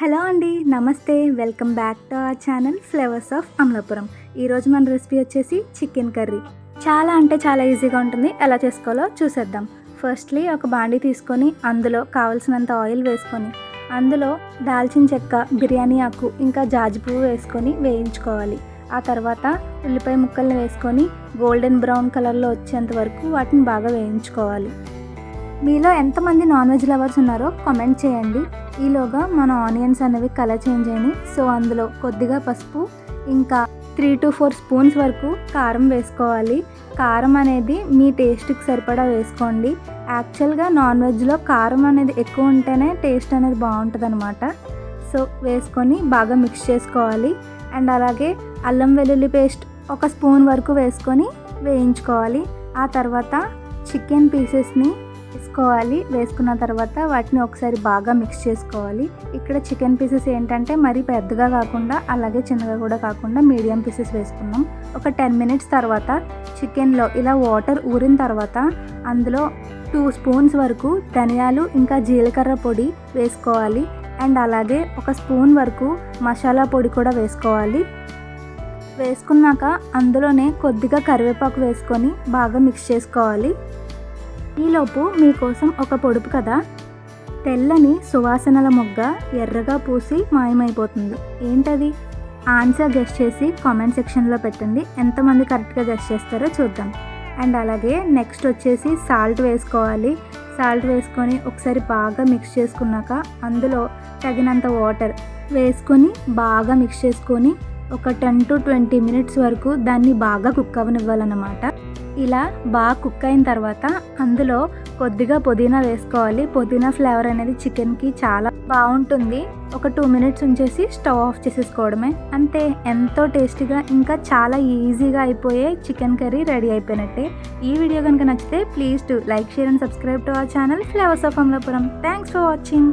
Hello అండి నమస్తే. Welcome back to our channel flavours of Amalapuram. ఈరోజు మన రెసిపీ వచ్చేసి చికెన్ కర్రీ. చాలా అంటే చాలా ఈజీగా ఉంటుంది. ఎలా చేసుకోవాలో చూసేద్దాం. ఫస్ట్లీ ఒక బాండీ తీసుకొని అందులో కావలసినంత ఆయిల్ వేసుకొని అందులో దాల్చిన చెక్క బిర్యానీ ఆకు ఇంకా జాజి పువ్వు వేసుకొని వేయించుకోవాలి. ఆ తర్వాత ఉల్లిపాయ ముక్కల్ని వేసుకొని గోల్డెన్ బ్రౌన్ కలర్లో వచ్చేంత వరకు వాటిని బాగా వేయించుకోవాలి. మీలో ఎంతమంది నాన్ వెజ్ లవర్స్ ఉన్నారో కామెంట్ చేయండి. ఈలోగా మన ఆనియన్స్ అనేవి కలర్ చేంజ్ అయినాయి. సో అందులో కొద్దిగా పసుపు ఇంకా త్రీ టు ఫోర్ స్పూన్స్ వరకు కారం వేసుకోవాలి. కారం అనేది మీ టేస్ట్కి సరిపడా వేసుకోండి. యాక్చువల్గా నాన్ వెజ్లో కారం అనేది ఎక్కువ ఉంటేనే టేస్ట్ అనేది బాగుంటుంది అనమాట సో వేసుకొని బాగా మిక్స్ చేసుకోవాలి. అండ్ అలాగే అల్లం వెల్లుల్లి పేస్ట్ ఒక స్పూన్ వరకు వేసుకొని వేయించుకోవాలి. ఆ తర్వాత చికెన్ పీసెస్ని వేసుకోవాలి. వేసుకున్న తర్వాత వాటిని ఒకసారి బాగా మిక్స్ చేసుకోవాలి. ఇక్కడ చికెన్ పీసెస్ ఏంటంటే మరి పెద్దగా కాకుండా అలాగే చిన్నగా కూడా కాకుండా మీడియం పీసెస్ వేసుకున్నాం. ఒక టెన్ మినిట్స్ తర్వాత చికెన్లో ఇలా వాటర్ ఊరిన తర్వాత అందులో టూ స్పూన్స్ వరకు ధనియాలు ఇంకా జీలకర్ర పొడి వేసుకోవాలి. అండ్ అలాగే ఒక స్పూన్ వరకు మసాలా పొడి కూడా వేసుకోవాలి. వేసుకున్నాక అందులోనే కొద్దిగా కరివేపాకు వేసుకొని బాగా మిక్స్ చేసుకోవాలి. ఈలోపు మీకోసం ఒక పొడుపు కదా తెల్లని సువాసనల మొగ్గ ఎర్రగా పూసి మాయమైపోతుంది. ఏంటది? ఆన్సర్ గెస్ట్ చేసి కామెంట్ సెక్షన్లో పెట్టండి. ఎంతమంది కరెక్ట్గా గెస్ట్ చేస్తారో చూద్దాం. అండ్ అలాగే నెక్స్ట్ వచ్చేసి సాల్ట్ వేసుకోవాలి. సాల్ట్ వేసుకొని ఒకసారి బాగా మిక్స్ చేసుకున్నాక అందులో తగినంత వాటర్ వేసుకొని బాగా మిక్స్ చేసుకొని ఒక టెన్ టు ట్వంటీ మినిట్స్ వరకు దాన్ని బాగా కుక్ అవ్వనివ్వాలన్నమాట ఇలా బాగా కుక్ అయిన తర్వాత అందులో కొద్దిగా పుదీనా వేసుకోవాలి. పుదీనా ఫ్లేవర్ అనేది చికెన్కి చాలా బాగుంటుంది. ఒక టూ మినిట్స్ ఉంచేసి స్టవ్ ఆఫ్ చేసేసుకోవడమే. అంతే ఎంతో టేస్టీగా ఇంకా చాలా ఈజీగా అయిపోయే చికెన్ కర్రీ రెడీ అయిపోయినట్టే. ఈ వీడియో కనుక నచ్చితే please to like share and subscribe to our channel flavours of Amalapuram. Thanks for watching.